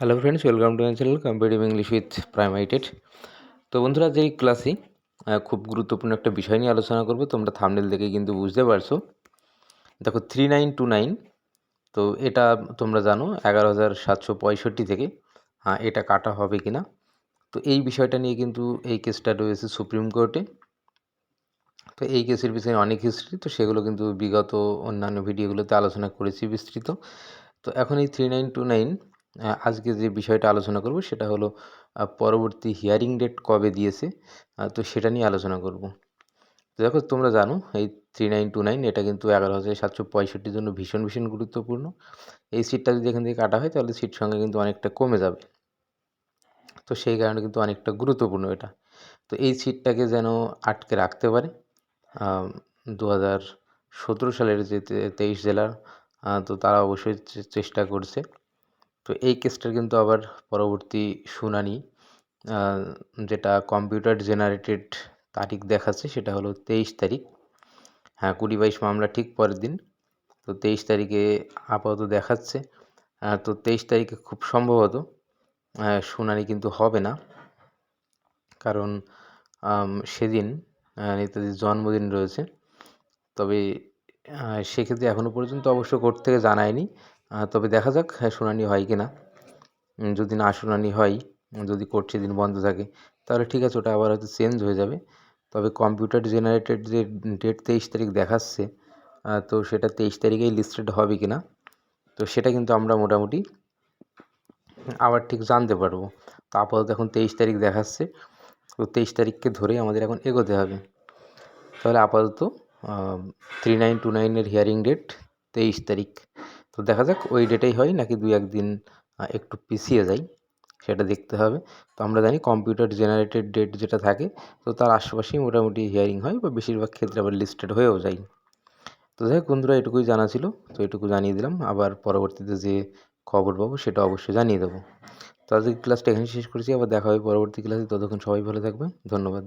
Hello friends welcome to my channel competitive English with প্রাইমাইটেড তো বন্ধুরা, যেই ক্লাসে খুব গুরুত্বপূর্ণ একটা বিষয় নিয়ে আলোচনা করব, তোমরা থামনেল দেখে কিন্তু বুঝতে পারছ। দেখো থ্রি নাইন টু নাইন তো এটা তোমরা জানো, এগারো হাজার সাতশো পঁয়ষট্টি থেকে হ্যাঁ এটা কাটা হবে কি না তো এই বিষয়টা নিয়ে কিন্তু এই কেসটা রয়েছে সুপ্রিম কোর্টে তো এই কেসের বিষয়ে অনেক হিস্ট্রি তো সেগুলো কিন্তু বিগত অন্যান্য ভিডিওগুলোতে আলোচনা করেছি বিস্তৃত। তো এখন এই থ্রি নাইন টু নাইন আজকে যে বিষয়টা আলোচনা করব সেটা হলো পরবর্তী হিয়ারিং ডেট কবে দিয়েছে তো সেটা নিয়ে আলোচনা করব। দেখো, তোমরা জানো, এই থ্রি নাইন টু নাইন এটা কিন্তু এগারো হাজার সাতশো পঁয়ষট্টির জন্য ভীষণ ভীষণ গুরুত্বপূর্ণ। এই সিটটা যদি এখান থেকে কাটা হয়, তাহলে সিট সংখ্যা কিন্তু অনেকটা কমে যাবে। তো সেই কারণে কিন্তু অনেকটা গুরুত্বপূর্ণ এটা। তো এই সিটটাকে যেন আটকে রাখতে পারে দু হাজার সতেরো সালের যে তেইশ জেলার তো তারা অবশ্যই চেষ্টা করছে। তো এই কেসটার কিন্তু আবার পরবর্তী শুনানি। যেটা কম্পিউটার জেনারেটেড তারিখ দেখাচ্ছে সেটা হলো তেইশ তারিখ। হ্যাঁ কুড়ি বাইশ মামলা ঠিক পরের দিন। তো তেইশ তারিখে আপাতত দেখাচ্ছে। তো তেইশ তারিখে খুব সম্ভবত শুনানি কিন্তু হবে না। কারণ সেদিন নেতাজির জন্মদিন রয়েছে। তবে সেক্ষেত্রে এখনও পর্যন্ত অবশ্য কোর্ট থেকে জানায়নি। তবে দেখা যাক হ্যাঁ শুনানি হয় কি না যদি না শুনানি হয়, যদি কোর্ট সেদিন বন্ধ থাকে, তাহলে ঠিক আছে, ওটা আবার হয়তো চেঞ্জ হয়ে যাবে। তবে কম্পিউটার জেনারেটেড যে ডেট তেইশ তারিখ দেখাচ্ছে তো সেটা তেইশ তারিখেই লিস্টেড হবে কি না তো সেটা কিন্তু আমরা মোটামুটি আবার ঠিক জানতে পারব। তো আপাতত এখন তেইশ তারিখ দেখাচ্ছে, তো তেইশ তারিখকে ধরেই আমাদের এখন এগোতে হবে। তাহলে আপাতত থ্রি নাইন টু নাইনের হিয়ারিং ডেট তেইশ তারিখ। তো দেখা যাক ওই ডেটেই হয় নাকি দুই একদিন একটু পিছিয়ে যায় সেটা দেখতে হবে। তো আমরা জানি কম্পিউটার জেনারেটেড ডেট যেটা থাকে, তো তার আশেপাশেই মোটামুটি হিয়ারিং হয় বা বেশিরভাগ ক্ষেত্রে আবার লিস্টেড হয়েও যায়। তো যাই হোক বন্ধুরা, এটুকুই জানা ছিল, তো এটুকু জানিয়ে দিলাম। আবার পরবর্তীতে যে খবর পাবো সেটা অবশ্যই জানিয়ে দেবো। তো আজকে ক্লাসটা এখানে শেষ করেছি, আবার দেখা হবে পরবর্তী ক্লাসে ততক্ষণ সবাই ভালো থাকবে ধন্যবাদ।